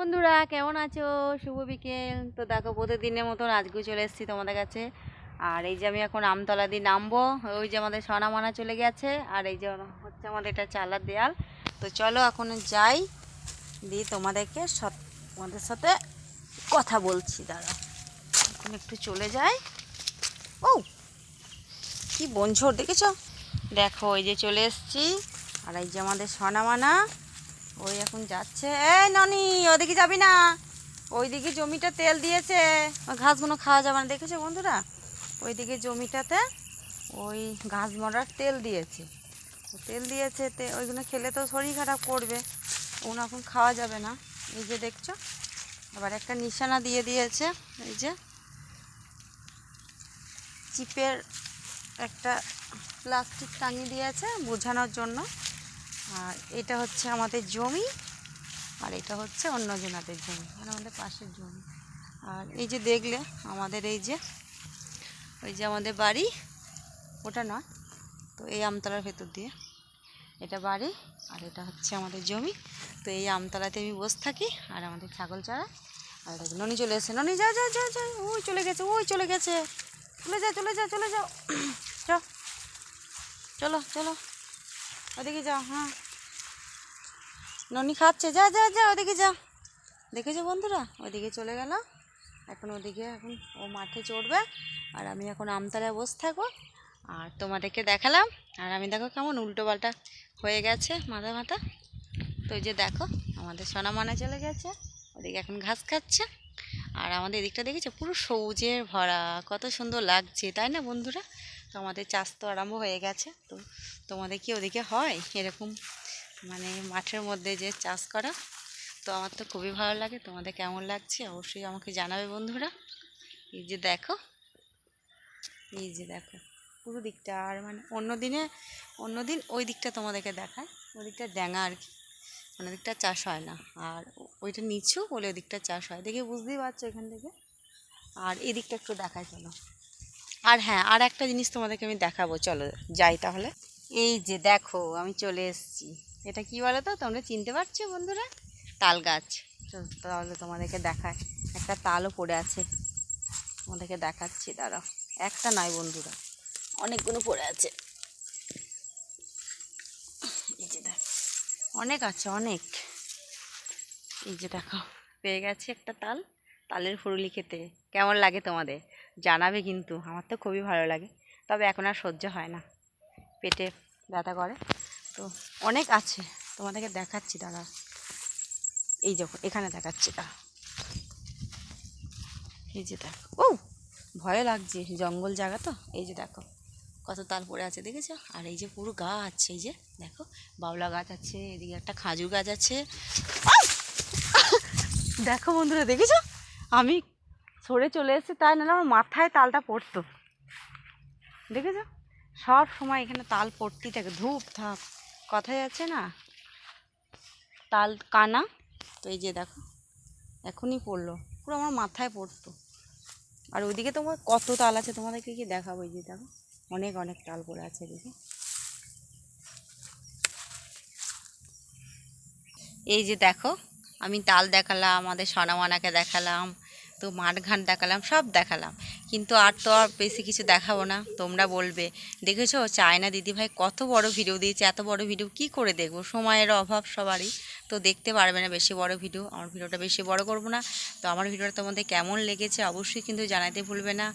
বন্ধুরা, কেমন আছো? শুভ বিকেল। তো দেখো, প্রতিদিনের মতন আজকেও চলে এসেছি তোমাদের কাছে। আর এই যে আমি এখন আমতলা দিয়ে নামবো, ওই যে আমাদের সোনামানা চলে গেছে, আর এই যে হচ্ছে আমাদের এটা চালার দেয়াল। তো চলো এখন যাই, দিয়ে তোমাদেরকে সৎ- তোমাদের সাথে কথা বলছি দাদা এখন একটু চলে যাই। ও, কি বনঝড় দেখেছ? দেখো ওই যে চলে এসেছি। আর এই যে আমাদের সোনামানা ওই এখন যাচ্ছে। এই ননি, ওদিকে যাবি না? ওইদিকে জমিটা তেল দিয়েছে। ঘাসগুলো খাওয়া যাবে না। দেখেছ বন্ধুরা? ওইদিকে জমিটাতে ওই ঘাস মরার তেল দিয়েছে। তেল দিয়েছে তে, ওইগুলো খেলে তো শরীর খারাপ করবে। ওগুলো এখন খাওয়া যাবে না। এই যে দেখছ? আবার একটা নিশানা দিয়ে দিয়েছে। এই যে চিপের একটা প্লাস্টিক টাঙিয়ে দিয়েছে বোঝানোর জন্য। আর এটা হচ্ছে আমাদের জমি, আর এটা হচ্ছে অন্য জনাদের জমি মানে আমাদের পাশের জমি। আর এই যে দেখলে, আমাদের এই যে, ওই যে আমাদের বাড়ি, ওটা নয়, তো এই আমতলার ভেতর দিয়ে। এটা বাড়ি, আর এটা হচ্ছে আমাদের জমি, তো এই আমতলাতে আমি বসে থাকি, আর আমাদের ছাগল চারা। আর দেখো, ননি চলে এসে ননি যা যা যা যা, ওই চলে গেছে, ওই চলে গেছে। চলে যা চলে যা, চলে যাও চলো চলো। ওদিকে যাও হ্যাঁ। ননি খাচ্ছে, যা যা যা, ওদিকে যা। দেখেছ বন্ধুরা? ওদিকে চলে গেল। এখন ওদিকে, এখন ও মাঠে চড়বে। আর আমি এখন আমতলায় বসে থাকব। আর তোমাদেরকে দেখালাম। আর আমি দেখো কেমন উল্টো পাল্টা হয়ে গেছে মাথা মাথা। তো যে দেখো, আমাদের সোনা মানা চলে গেছে। ওদিকে এখন ঘাস খাচ্ছে। আর আমাদের এদিকটা দেখেছ? পুরো সবুজে ভরা। কত সুন্দর লাগছে, তাই না বন্ধুরা? তো আমাদের চাষ তো আরম্ভ হয়ে গেছে, তো তোমাদের কি ওদিকে হয় এরকম? মানে মাঠের মধ্যে যে চাষ করা, তো আমার তো খুবই ভালো লাগে। তোমাদের কেমন লাগছে? অবশ্যই আমাকে জানাবে বন্ধুরা। এই যে দেখো, এই যে দেখো, পুরো দিকটা আর মানে অন্য দিনে, অন্য দিন ওই দিকটা তোমাদেরকে দেখায়। ওই দিকটা ড্যাঙা আর কি মানে দিকটা চাষ হয় না। আর ওইটা নিচু বলে ওই দিকটা চাষ হয়। দেখে বুঝতেই পারছ এখান থেকে। আর এদিকটা একটু দেখাই চলো। আর হ্যাঁ আর একটা জিনিস তোমাদেরকে আমি দেখাবো। চলো যাই তাহলে। এই যে দেখো, আমি চলে এসেছি। এটা কি বলো তো? তোমরা চিনতে পারছ বন্ধুরা? তাল গাছ। তাহলে তোমাদেরকে দেখায় একটা তালও পড়ে আছে। তোমাদেরকে দেখাচ্ছি, দাঁড়াও। একটা নয় বন্ধুরা, অনেকগুলো পড়ে আছে। এই যে দেখো, অনেক আছে, অনেক। এই যে দেখো, পেয়ে গেছে একটা তাল, তালের ফুরুলি খেতে। কেমন লাগে তোমাদের? জানাবে কিন্তু, আমার তো খুবই ভালো লাগে। তবে এখন আর সহ্য হয় না। পেটে ব্যথা করে। তো অনেক আছে, তোমাদেরকে দেখাচ্ছি দাদা এই যখন এখানে দেখাচ্ছি দাঁড়া এই যে দেখো ও ভয় লাগছে, জঙ্গল জায়গা তো? এই যে দেখো, কত তাল পড়ে আছে, দেখেছ? আর এই যে পুরো গাছ, এই যে দেখো বাউলা গাছ আছে, এদিকে একটা খাজুর গাছ আছে। দেখো বন্ধুরা, দেখেছ? আমি সরে চলে এসেছি, তাই না আমার মাথায় তালটা পড়তো। দেখেছ? সব সময় এখানে তাল পড়তেই থাকে। ধূপ, ধাপ, কথাই আছে না? তাল কানা, তো এই যে দেখো, এখনই পড়ল। পুরো আমার মাথায় পড়তো। আর ওইদিকে তোমার কত তাল আছে, তোমাদেরকে কি দেখাবো এই যে দেখো। অনেক অনেক তাল পড়ে আছে এদিকে এই যে দেখো, আমি তাল দেখালাম, আমাদের সোনামানাকে দেখালাম। তো মাঠ ঘাট দেখালাম, সব দেখালাম। কিন্তু আর তো আর বেশি কিছু দেখাবো না, তোমরা বলবে। দেখেছ, চায়না দিদিভাই কত বড় ভিডিও দিয়েছে, এত বড় ভিডিও কি করে দেখব? সময়ের অভাব সবারই। তো দেখতে পারবে না বেশি বড় ভিডিও আমার ভিডিওটা বেশি বড় করব না। তো আমার ভিডিওটা তোমাদের কেমন লেগেছে অবশ্যই কিন্তু জানাতে ভুলবে না।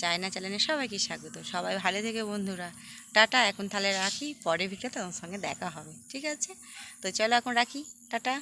চায়না চ্যানেলে সবাইকে স্বাগত। সবাই ভালো থেকে বন্ধুরা। টাটা, এখন তাহলে রাখি। পরে ভিডিও তোমার সঙ্গে দেখা হবে। ঠিক আছে? তো চলো এখন রাখি। টাটা।